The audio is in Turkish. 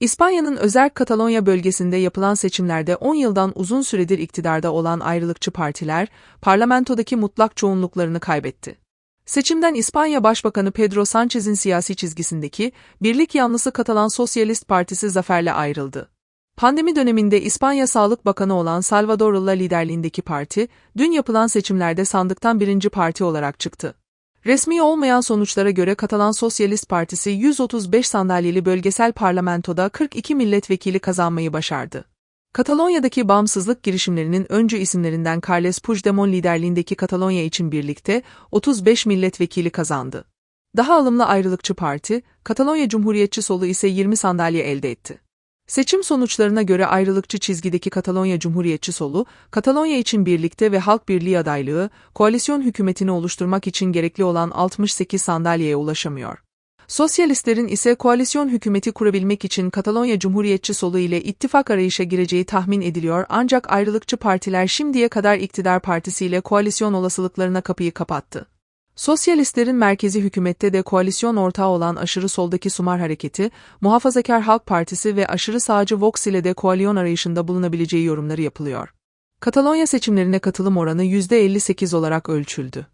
İspanya'nın özel Katalonya bölgesinde yapılan seçimlerde 10 yıldan uzun süredir iktidarda olan ayrılıkçı partiler, parlamentodaki mutlak çoğunluklarını kaybetti. Seçimden İspanya Başbakanı Pedro Sanchez'in siyasi çizgisindeki Birlik Yanlısı Katalan Sosyalist Partisi zaferle ayrıldı. Pandemi döneminde İspanya Sağlık Bakanı olan Salvador Illa liderliğindeki parti, dün yapılan seçimlerde sandıktan birinci parti olarak çıktı. Resmi olmayan sonuçlara göre Katalan Sosyalist Partisi 135 sandalyeli bölgesel parlamentoda 42 milletvekili kazanmayı başardı. Katalonya'daki bağımsızlık girişimlerinin öncü isimlerinden Carles Puigdemont liderliğindeki Katalonya için birlikte 35 milletvekili kazandı. Daha alımlı ayrılıkçı parti, Katalonya Cumhuriyetçi Solu ise 20 sandalye elde etti. Seçim sonuçlarına göre ayrılıkçı çizgideki Katalonya Cumhuriyetçi Solu, Katalonya için birlikte ve Halk Birliği adaylığı, koalisyon hükümetini oluşturmak için gerekli olan 68 sandalyeye ulaşamıyor. Sosyalistlerin ise koalisyon hükümeti kurabilmek için Katalonya Cumhuriyetçi Solu ile ittifak arayışa gireceği tahmin ediliyor ancak ayrılıkçı partiler şimdiye kadar iktidar partisiyle koalisyon olasılıklarına kapıyı kapattı. Sosyalistlerin merkezi hükümette de koalisyon ortağı olan aşırı soldaki Sumar Hareketi, Muhafazakar Halk Partisi ve aşırı sağcı Vox ile de koalisyon arayışında bulunabileceği yorumları yapılıyor. Katalonya seçimlerine katılım oranı %58 olarak ölçüldü.